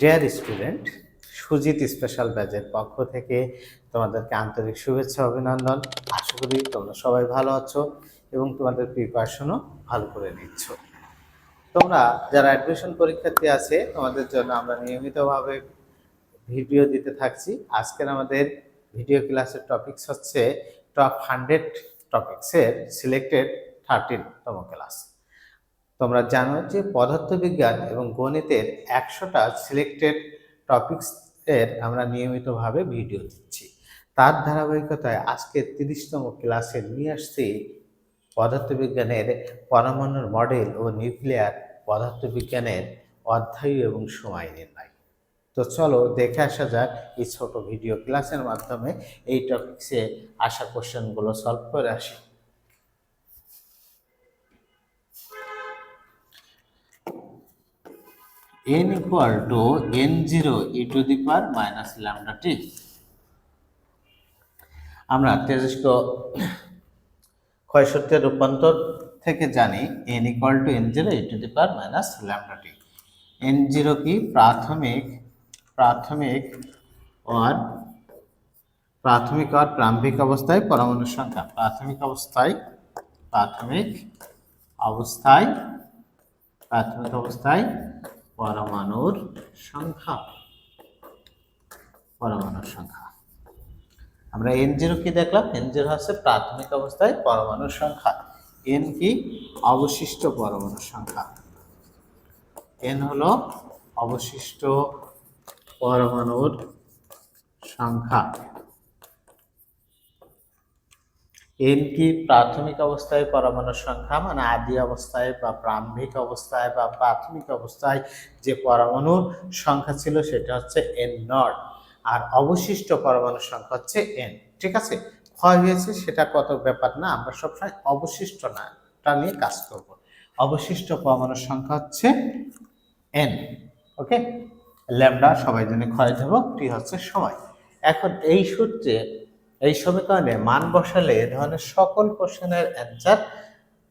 Dear student Sujit special ব্যাচের পক্ষ থেকে তোমাদেরকে আন্তরিক শুভেচ্ছা, অভিনন্দন। আশা করি তোমরা সবাই ভালো আছো এবং তোমাদের প্রিপারেশনও ভালো করে নিচ্ছ। তোমরা যারা অ্যাডমিশন পরীক্ষার্থী আছে, তোমাদের জন্য আমরা নিয়মিতভাবে ভিডিও দিতে থাকছি। আজকের আমাদের ভিডিও ক্লাসের টপিকস হচ্ছে টপ হান্ড্রেড টপিক্সের সিলেক্টেড থার্টিনতম ক্লাস তোমরা জানো যে পদার্থবিজ্ঞান এবং গণিতের একশোটা সিলেক্টেড টপিকস এর আমরা নিয়মিতভাবে ভিডিও দিচ্ছি। তার ধারাবাহিকতায় আজকে তিরিশতম ক্লাসে নিয়ে আসছি পদার্থবিজ্ঞানের পরমাণুর মডেল ও নিউক্লিয়ার পদার্থবিজ্ঞানের অধ্যায় এবং সময় নির্ণয়। তো চলো দেখে আসা যাক এই ছোট ভিডিও ক্লাসের মাধ্যমে এই টপিক্সে আসা কোশ্চেনগুলো সলভ করে আসি। N equal to n0 e to the power minus lambda t আমরা তেজস্ক ক্ষয়সূত্রের রূপান্তর থেকে জানি n equal to n0 e to the power minus lambda t n0 কি প্রাথমিক প্রাথমিক আর প্রাথমিক আর প্রারম্ভিক অবস্থায় পরমাণুর সংখ্যা। প্রাথমিক অবস্থায় প্রাথমিক অবস্থায় প্রাথমিক অবস্থায় পরমাণুর সংখ্যা। পরমাণুর সংখ্যা। আমরা এন জিরো কি দেখলাম? এন জিরো হচ্ছে প্রাথমিক অবস্থায় পরমাণুর সংখ্যা। এন কি? অবশিষ্ট পরমাণুর সংখ্যা। এন হলো অবশিষ্ট পরমাণুর সংখ্যা। এন কি প্রাথমিক অবস্থায় পরমাণুর সংখ্যা মানে আদি অবস্থায় বা প্রারম্ভিক অবস্থায় বা প্রাথমিক অবস্থায় যে পরমাণুর সংখ্যা ছিল সেটা হচ্ছে এন নট আর অবশিষ্ট পরমাণুর সংখ্যা হচ্ছে এন ঠিক আছে? ক্ষয় হয়েছে সেটা কত ব্যাপার না, আমরা সবসময় অবশিষ্ট না, টা নিয়ে কাজ করব। অবশিষ্ট পরমাণুর সংখ্যা হচ্ছে এন ওকে ল্যামডা সবাই জন্য ক্ষয় দেব, টি হচ্ছে সময়। এখন এই সূত্রে এই সমীকরণে মান বসালে এ ধরনের সকল কোশ্চেনের অ্যান্সার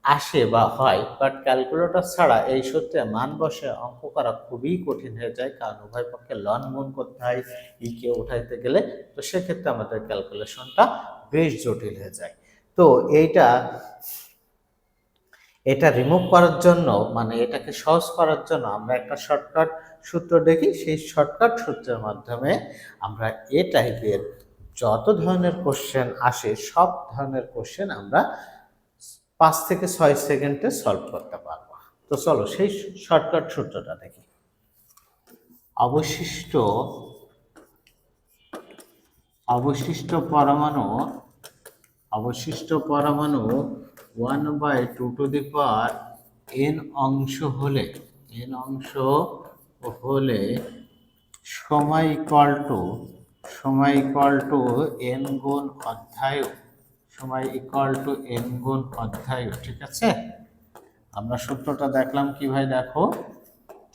আসে বা হয়, বাট ক্যালকুলেটর ছাড়া এই সূত্রে মান বসে অঙ্ক করা খুবই কঠিন হয়ে যায়, কারণ উভয় পক্ষে লন গুণ করতে হয় ইকে উঠাইতে গেলে। তো সেক্ষেত্রে আমাদের ক্যালকুলেশনটা বেশ জটিল হয়ে যায়। তো এইটা, এটা রিমুভ করার জন্য মানে এটাকে সহজ করার জন্য আমরা একটা শর্টকাট সূত্র দেখি। সেই শর্টকাট সূত্রের মাধ্যমে আমরা এ টাইপের যত ধরনের কোশ্চেন আসে, সব ধরনের কোশ্চেন আমরা পাঁচ থেকে ছয় সেকেন্ডে সলভ করতে পারব। তো চলো, সেই শর্টকাট সূত্রটা দেখি। অবশিষ্ট অবশিষ্ট পরমাণু অবশিষ্ট পরমাণু one by two to the power n অংশ হলে এন অংশ হলে সময় ইকুয়াল টু সময় ইকুয়াল টু এন গুণ অধ্যায়, সময় ইকুয়াল টু এন গুণ অধ্যায়, ঠিক আছে? আমরা সূত্রটা দেখলাম কি ভাই দেখো,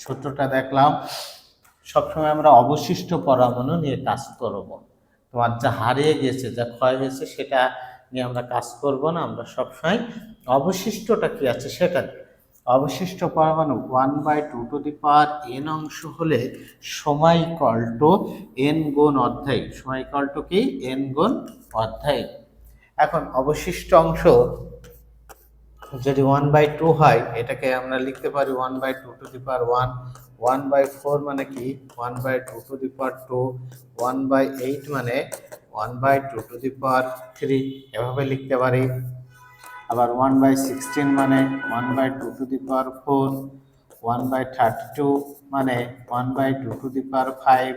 সূত্রটা দেখলাম, সবসময় আমরা অবশিষ্ট পরমাণু নিয়ে কাজ করব। তোমার যা হারিয়ে গেছে, যা ক্ষয় হয়েছে, সেটা নিয়ে আমরা কাজ করব না। আমরা সবসময় অবশিষ্টটা কি আছে সেটা অবশিষ্ট পরমাণু one by two to the power n অংশ হলে সময় ইকল টু এন গুণ অধ্যায়। সময় ইকল টু কি? এন গুণ অধ্যায়। এখন অবশিষ্ট অংশ যদি ওয়ান বাই টু হয়, এটাকে আমরা লিখতে পারি one by two to the power one one by four মানে কি? One by two to the power two one by eight মানে one by two to the power three এভাবে লিখতে পারি। আবার ওয়ান বাই সিক্সটিন মানে one by two to the power four one by thirty two মানে one by two to the power five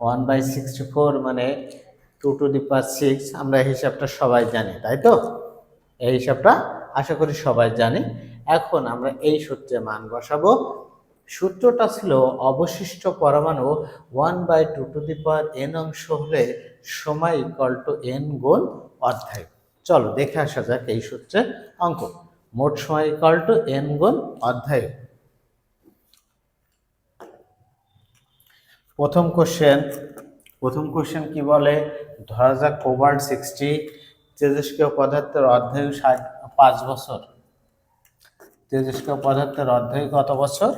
one by sixty four মানে two to the power six আমরা এই হিসাবটা সবাই জানি, তাই তো? এই হিসাবটা আশা করি সবাই জানি। এখন আমরা এই সূত্রে মান বসাবো। সূত্রটা ছিল অবশিষ্ট পরমাণু one by two to the power n অংশ হলে সময় ইকুয়াল টু এন গুণ অধ্যায় চলো দেখে আসা যাক এই সূত্রে অঙ্ক। মোট সময় ইকুয়াল টু এন গুণ অধ্যায়। প্রথম কোশ্চেন প্রথম কোশ্চেন কি বলে? ধরা যাক কোবাল্ট সিক্সটি তেজস্ক্রিয় পদার্থের অধ্যায় ষাট, পাঁচ বছর। তেজস্ক্রিয় পদার্থের অধ্যায় কত বছর?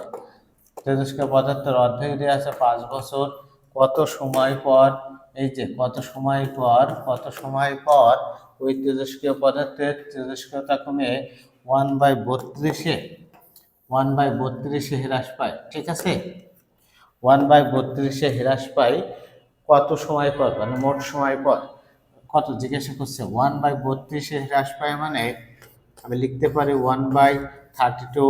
তেজস্ক্রিয় পদার্থের অর্ধেক দেওয়া আছে পাঁচ বছর। কত সময় পর? এই যে, কত সময় পর? কত সময় পর? ওই তেজস্ক্রিয় পদার্থের তেজস্ক্রিয়তা কমে ওয়ান বাই বত্রিশে ওয়ান বাই বত্রিশে হ্রাস পায়, ঠিক আছে? ওয়ান বাই বত্রিশে হ্রাস পায় কত সময় পর? মানে মোট সময় পর। কত? জিজ্ঞাসা করছে ওয়ান বাই বত্রিশে হ্রাস পায় মানে? আমি লিখতে পারি one by thirty two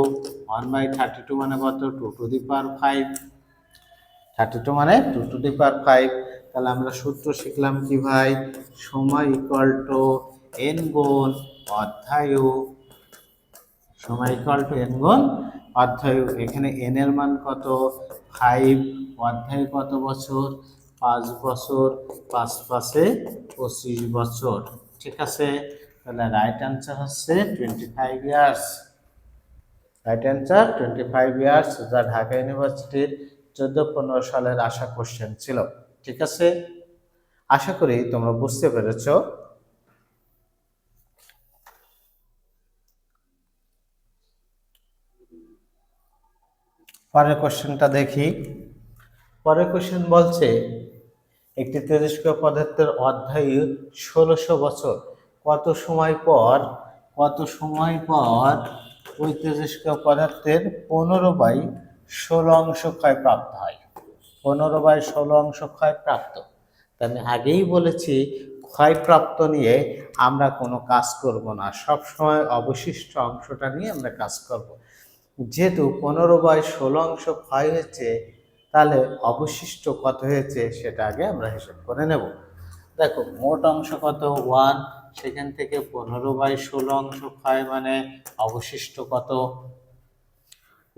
one by thirty two মানে কত? Two to the power five thirty two মানে two to the power five তাহলে আমরা সূত্র শিখলাম কি ভাই? সময় ইকুয়াল টু এন গুণ অধ্যায়ু। সময় ইকুয়াল টু এন গুণ অধ্যায়ু। এখানে এন এর মান কত? ফাইভ অধ্যায় কত বছর? পাঁচ বছর। পাঁচ পাশে পঁচিশ বছর। ঠিক আছে? তাহলে রাইট অ্যান্সার হচ্ছে twenty five years right answer twenty five years যা ঢাকা ইউনিভার্সিটির চোদ্দ পনেরো সালের আসা কোশ্চেন ছিল। ঠিক আছে? আশা করি তোমরা বুঝতে পেরেছ। পরের কোশ্চেনটা দেখি। পরের কোশ্চেন বলছে, একটি তেজস্ক্রিয় পদার্থের অধ্যায় ষোলোশো বছর, কত সময় পর, কত সময় পর ওই তেজস্ক্রিয় পদার্থের পনেরো বাই ষোলো অংশ ক্ষয় প্রাপ্ত হয়? পনেরো বাই ষোলো অংশ ক্ষয় প্রাপ্ত তা আমি আগেই বলেছি, ক্ষয়প্রাপ্ত নিয়ে আমরা কোনো কাজ করব না। সব সময় অবশিষ্ট অংশটা নিয়ে আমরা কাজ করব। যেহেতু পনেরো বাই ষোলো অংশ ক্ষয় হয়েছে, তাহলে অবশিষ্ট কত হয়েছে সেটা আগে আমরা হিসাব করে নেব। দেখো, মোট অংশ কত? ওয়ান। সেখান থেকে পনেরো বাই ষোলো অংশ ক্ষয় মানে অবশিষ্ট কত?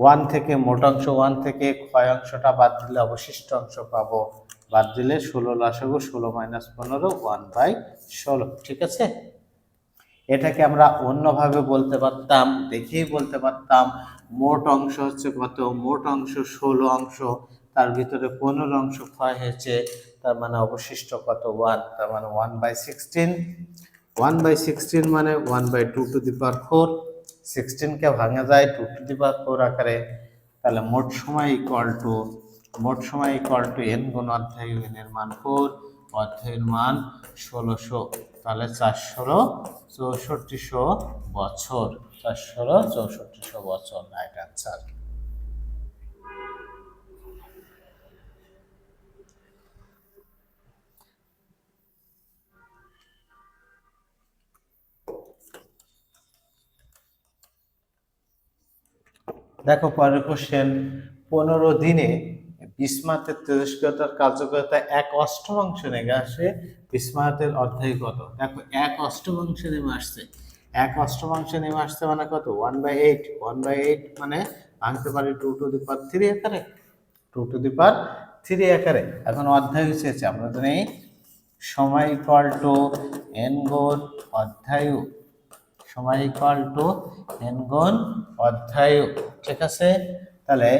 ওয়ান থেকে মোট অংশ, ওয়ান থেকে ক্ষয় অংশটা বাদ দিলে অবশিষ্ট অংশ পাবো। বাদ দিলে ষোলো লাসাগু ষোলো মাইনাস পনেরো ওয়ান বাই ষোলো, ঠিক আছে? এটাকে আমরা অন্যভাবে বলতে পারতাম, দেখেই বলতে পারতাম, মোট অংশ হচ্ছে কত? মোট অংশ ষোলো অংশ, তার ভিতরে পনেরো অংশ ক্ষয় হয়েছে, তার মানে অবশিষ্ট কত? ওয়ান তার মানে one by sixteen one by sixteen মানে one by two to the power four সিক্সটিনকে ভাঙা যায় টু টু দি ফোর আকারে, তাহলে মোট সময় ইকুয়াল টু মোট সময় ইকুয়াল টু এন গুণ অধ্যায় এন এর মান ফোর অধ্যায়ের মান ষোলোশো। তাহলে চারশো চৌষট্টিশো বছর। চারশো চৌষট্টিশো বছর রাইট অ্যান্সার দেখো পরের কোশ্চেন পনেরো দিনে বিস্মাতের তেজস্ক্রিয়তার কার্যকারিতা এক অষ্টমাংশ নেমে আসে, বিস্মাতের অধ্যায় কত? দেখো, এক অষ্টমাংশ নেমে আসছে। এক অষ্টমাংশ নেমে আসছে মানে কত? One by eight one by eight মানে ভাঙতে পারি two to the power three আকারে two to the power three আকারে এখন অধ্যায় হয়েছে আমরা জানি সময় ইকুয়াল টু এন গুণ অধ্যায়ু সময় ইকুয়াল টু গুণ অধ্যায়ু, ঠিক আছে? তাহলে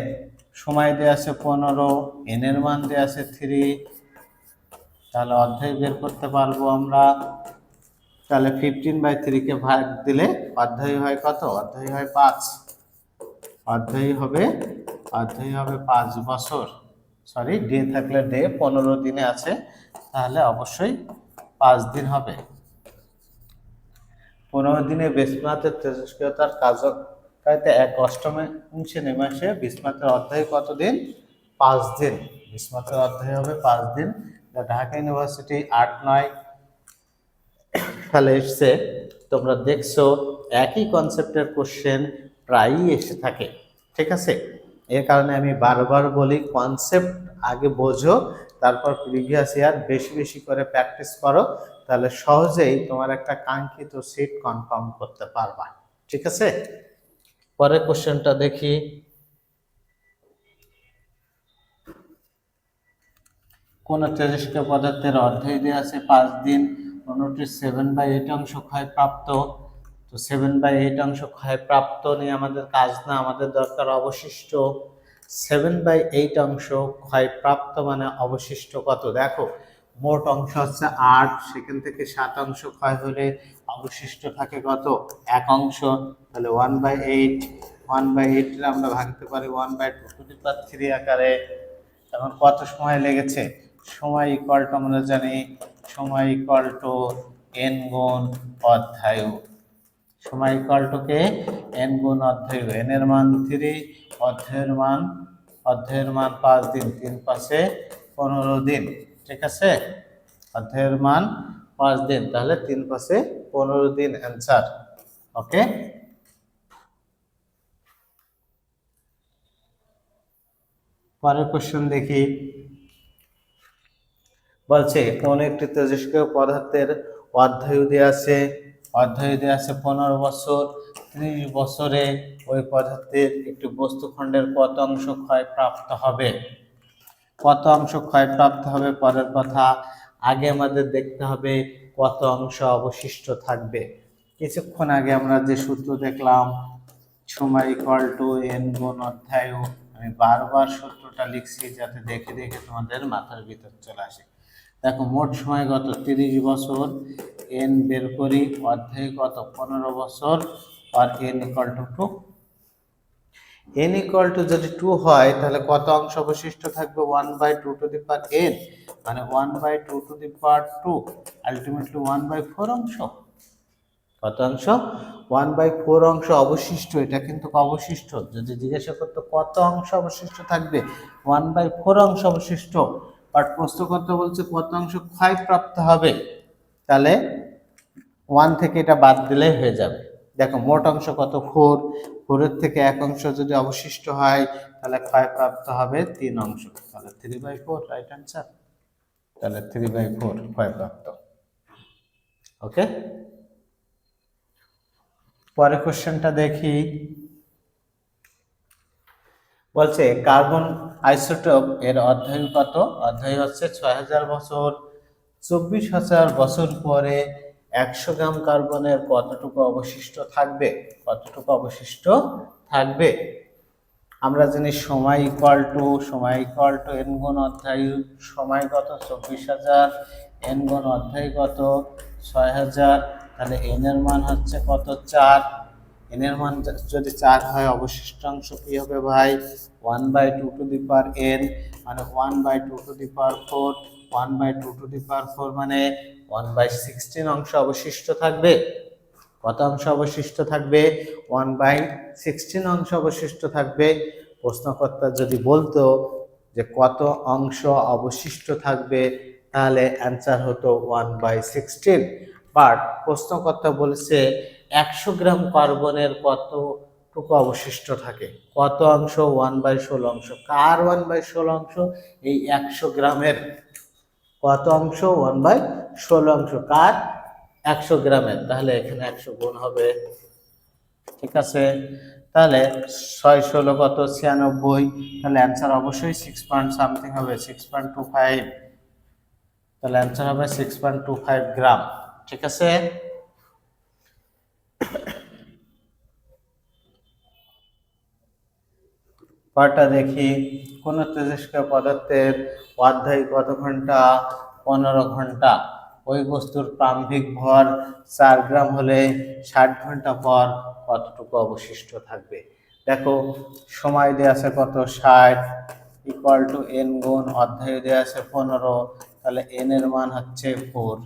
সময় দেওয়া আছে পনেরো এন এর মান দেওয়া আছে থ্রি তাহলে অধ্যায় বের করতে পারব আমরা। তাহলে ফিফটিন বাই থ্রিকে ভাগ দিলে অধ্যায় হয় কত? অধ্যায় হয় পাঁচ। অধ্যায় হবে অধ্যায় হবে পাঁচ বছর। সরি ডে থাকলে ডে পনেরো দিনে আছে। তাহলে অবশ্যই পাঁচ দিন হবে। পনেরো দিনে বিসমাতের তেজস্ক্রিয়তার কার্যকারিতা এক অষ্টমে অংশে নেমে আসে। বিসমাতের অধ্যায় কতদিন? পাঁচ দিন। বিসমাতের অধ্যায় হবে পাঁচ দিন। ঢাকা ইউনিভার্সিটি আট নয় সালে এসছে। তোমরা দেখছ, একই কনসেপ্টের কোশ্চেন প্রায়ই এসে থাকে। ঠিক আছে? এর কারণে আমি বারবার বলি কনসেপ্ট আগে বোঝো, তারপর প্রিভিয়াস ইয়ার বেশি বেশি করে প্র্যাকটিস করো। তাহলে সহজেই তোমার একটা কাঙ্ক্ষিত সিট কনফার্ম করতে পারবা। ঠিক আছে? পরের কোশ্চেনটা দেখি। কোন তেজস্ক্রিয় পদার্থের অধ্যায় দেওয়া আছে পাঁচ দিন কোনোটির সেভেন বাই এইট অংশ ক্ষয় প্রাপ্ত। তো সেভেন বাই এইট অংশ ক্ষয় প্রাপ্ত নিয়ে আমাদের কাজ না, আমাদের দরকার অবশিষ্ট। সেভেন বাই এইট অংশ ক্ষয় প্রাপ্ত মানে অবশিষ্ট কত? দেখো মোট অংশ হচ্ছে আট, সেখান থেকে সাত অংশ ক্ষয় হলে অবশিষ্ট থাকে কত? এক অংশ। তাহলে one by eight one by eight আমরা ভাঙতে পারি one by two to three আকারে। এখন কত সময় লেগেছে? সময় ইকুয়াল টু আমরা জানি, সময় ইকুয়াল টু এন গুণ অধ্যায়ু। সময় ইকুয়াল টু কে? এন গুণ অধ্যায়ু। এন এর মান থ্রি অধ্যায়ের মান অধ্যায়ের মান পাঁচ দিন, তিন পাশে পনেরো দিন। ঠিক আছে? অধ্যায়ের মান পাঁচ দিন, তাহলে তিন পাশে পনেরো দিন অ্যান্সার ওকে পরের কোশ্চেন দেখি। বলছে, কোন একটি তেজস্ক্রিয় পদার্থের অধ্যায়ু দেওয়া আছে অধ্যায়ু দেওয়া আছে পনেরো বছর, ত্রিশ বছরে ওই পদার্থের একটি বস্তুখণ্ডের কত অংশ ক্ষয়প্রাপ্ত হবে? কত অংশ ক্ষয়প্রাপ্ত হবে পরের কথা। আগে আমাদের দেখতে হবে কত অংশ অবশিষ্ট থাকবে। কিছুক্ষণ আগে আমরা যে সূত্র দেখলাম সময় ইকুয়াল টু এন গুণ অধ্যায়ু আমি বারবার সূত্রটা লিখছি যাতে দেখে দেখে তোমাদের মাথার ভিতর চলে আসে। দেখো, মোট সময় গত তিরিশ বছর, এন বের করি অধ্যায় কত পনেরো বছর, আর n equal to two n equal to যদি টু হয়, তাহলে কত অংশ অবশিষ্ট থাকবে? One by two to the power n মানে one by two to the power two ultimately one by four অংশ। কত অংশ? ওয়ান বাই ফোর অংশ অবশিষ্ট, এটা কিন্তু অবশিষ্ট। যদি জিজ্ঞাসা করতো কত অংশ অবশিষ্ট থাকবে? ওয়ান বাই ফোর অংশ অবশিষ্ট। বাট প্রশ্ন করতে বলছে কত অংশ ক্ষয়প্রাপ্ত হবে? তাহলে ওয়ান থেকে এটা বাদ দিলেই হয়ে যাবে। দেখো মোট অংশ কত? ফোর। ফোরের থেকে এক অংশ যদি অবশিষ্ট হয়, তাহলে ক্ষয়প্রাপ্ত হবে তিন অংশ। তাহলে three by four right answer তাহলে থ্রি বাই ফোর ক্ষয়প্রাপ্ত ওকে পরে কোশ্চেনটা দেখি। বলছে কার্বন আইসোটোপ এর অধ্যায় কত? অধ্যায় হচ্ছে ছয় হাজার বছর। চব্বিশ হাজার বছর পরে একশো গ্রাম কার্বনের কতটুকু অবশিষ্ট থাকবে? কতটুকু অবশিষ্ট থাকবে? আমরা জানি সময় ইকুয়াল টু সময় ইকুয়াল টু এন গুণ অধ্যায় সময় কত? চব্বিশ হাজার। এন গুণ অধ্যায় কত? ছয় হাজার। তাহলে এন এর মান হচ্ছে কত? চার। এন এর মান যদি চার হয় অবশিষ্টাংশ কী হবে ভাই? One by two to the power n মানে one by two to the power four one by two to the power four মানে ওয়ান বাই সিক্সটিন অংশ অবশিষ্ট থাকবে। কত অংশ অবশিষ্ট থাকবে? ওয়ান বাই সিক্সটিন অংশ অবশিষ্ট থাকবে। প্রশ্নকর্তা যদি বলতো যে কত অংশ অবশিষ্ট থাকবে, তাহলে অ্যান্সার হতো ওয়ান বাই সিক্সটিন বাট প্রশ্নকর্তা বলেছে একশো গ্রাম কার্বনের কতটুকু অবশিষ্ট থাকে? কত অংশ? ওয়ান বাই ষোলো অংশ। কার ওয়ান বাই ষোলো অংশ? এই একশো গ্রামের। কত অংশ? ওয়ান বাই ষোলো অংশ। কার? একশো গ্রামের। তাহলে এখানে একশো গুণ হবে। ঠিক আছে? তাহলে ছয় ষোলো কত? ছিয়ানব্বই। তাহলে অ্যান্সার অবশ্যই সিক্স পয়েন্ট সামথিং হবে। সিক্স পয়েন্ট টু ফাইভ তাহলে অ্যান্সার হবে six point two five gram ঠিক আছে? পরটা দেখি। কোন তেজস্ক্রিয় পদার্থের অধ্যায় কত ঘণ্টা? পনেরো ঘণ্টা। ওই বস্তুর প্রারম্ভিক ভর চার গ্রাম হলে ষাট ঘণ্টা পর কতটুকু অবশিষ্ট থাকবে? দেখো, সময় দেওয়া আছে কত? ষাট ইকুয়াল টু এন গুণ অধ্যায় দেওয়া আছে পনেরো। তাহলে এন এর মান হচ্ছে ফোর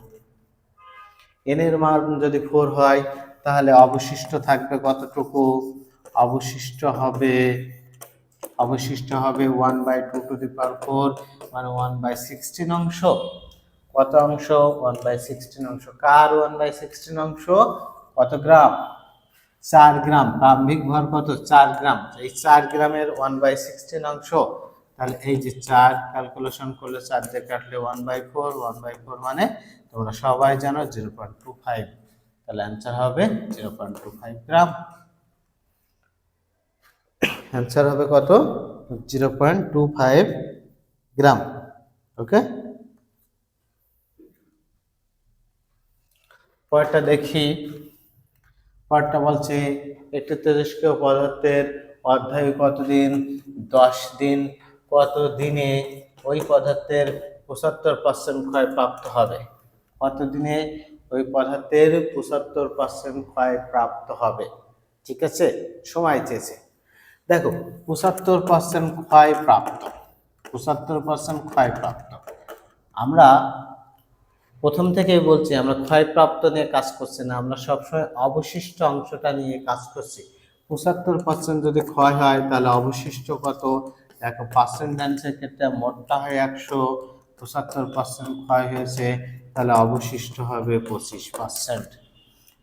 এন এর মান যদি ফোর হয়, তাহলে অবশিষ্ট থাকবে কতটুকু? অবশিষ্ট হবে অবশিষ্ট হবে one by two to the power four মানে ওয়ান বাই সিক্সটিন অংশ। কত অংশ? ওয়ান বাই সিক্সটিন অংশ। কার ওয়ান বাই সিক্সটিন অংশ? কত গ্রাম? চার গ্রাম। প্রারম্ভিক ভর কত? চার গ্রাম। এই চার গ্রামের ওয়ান বাই সিক্সটিন অংশ। তাহলে এই যে চার ক্যালকুলেশন করলে চার দিয়ে কাটলে one by four one by four মানে তোমরা সবাই জানো জিরো পয়েন্ট টু ফাইভ তাহলে অ্যান্সার হবে zero point two five gram. Answer হবে কত? Zero point two five gram okay পরটা দেখি। পরটা বলছে, একটি তেজস্ক্রিয় পদার্থের অধ্যায় কতদিন? দশ দিন। কত দিনে ওই পদার্থের পঁচাত্তর পার্সেন্ট ক্ষয় প্রাপ্ত হবে? কত দিনে ওই পদার্থের পঁচাত্তর পার্সেন্ট ক্ষয় প্রাপ্ত হবে? ঠিক আছে? সময় চেয়েছে। দেখো, পঁচাত্তর পার্সেন্ট ক্ষয় প্রাপ্ত। পঁচাত্তর পার্সেন্ট ক্ষয় প্রাপ্ত। আমরা প্রথম থেকেই বলছি, আমরা ক্ষয়প্রাপ্ত নিয়ে কাজ করছি না, আমরা সবসময় অবশিষ্ট অংশটা নিয়ে কাজ করছি। পঁচাত্তর পার্সেন্ট যদি ক্ষয় হয়, তাহলে অবশিষ্ট কত? দেখো পার্সেন্টেন্সের ক্ষেত্রে মোটটা হয় একশো, পঁচাত্তর পার্সেন্ট ক্ষয় হয়েছে, তাহলে অবশিষ্ট হবে পঁচিশ পার্সেন্ট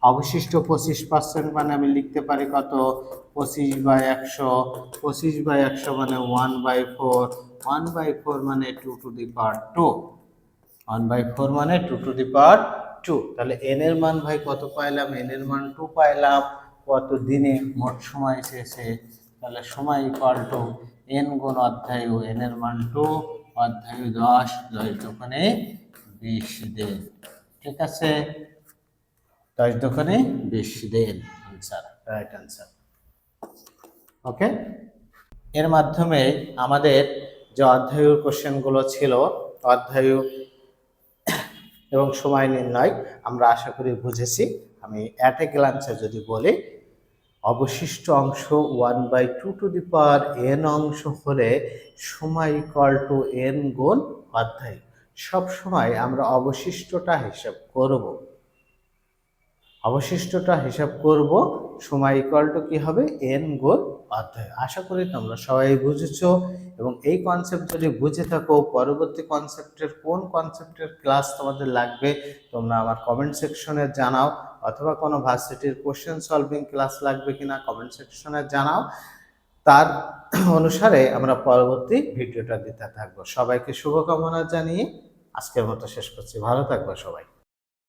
অবশিষ্ট পঁচিশ পার্সেন্ট মানে আমি লিখতে পারি কত? পঁচিশ বাই একশো। পঁচিশ বাই একশো মানে one by four one by four মানে two to the power two one by four মানে two to the power two তাহলে এন এর মান ভাই কত পাইলাম? এন এর মান টু পাইলাম। কত দিনে? মোট সময় শেষে। তাহলে সময় ইকুয়াল টু এন গুণ অধ্যায়ু এন এর মান টু অধ্যায়ু দশ দশ দোকানে বিশ দিন ঠিক আছে? দশ দোকানে বিশ দিন আনসার রাইট আনসার ওকে এর মাধ্যমে আমাদের যে অধ্যায়ুর কোশ্চেনগুলো ছিল অধ্যায়ু এবং সময় নির্ণয় আমরা আশা করি বুঝেছি। আমি অ্যাট এ গ্লান্সে যদি বলি অবশিষ্ট অংশ one by two to the power n অংশ হলে সময় ইকুয়াল টু এন গুণ অধ্যায়। সব সময় আমরা অবশিষ্টটা হিসাব করব। অবশিষ্টটা হিসাব করব। সময় ইকুয়াল টু কি হবে? এন গুণ অধ্যায় আশা করি তোমরা সবাই বুঝেছ এবং এই কনসেপ্ট যদি বুঝে থাকো, পরবর্তী কনসেপ্টের কোন কনসেপ্টের ক্লাস তোমাদের লাগবে, তোমরা আমার কমেন্ট সেকশনে জানাও অথবা কোনো ভার্সিটির কোশ্চেন সলভিং ক্লাস লাগবে কিনা কমেন্ট সেকশনে জানাও। তার অনুসারে আমরা পরবর্তী ভিডিওটা দিতে থাকব। সবাইকে শুভকামনা জানিয়ে আজকের মতো শেষ করছি। ভালো থাকব সবাই।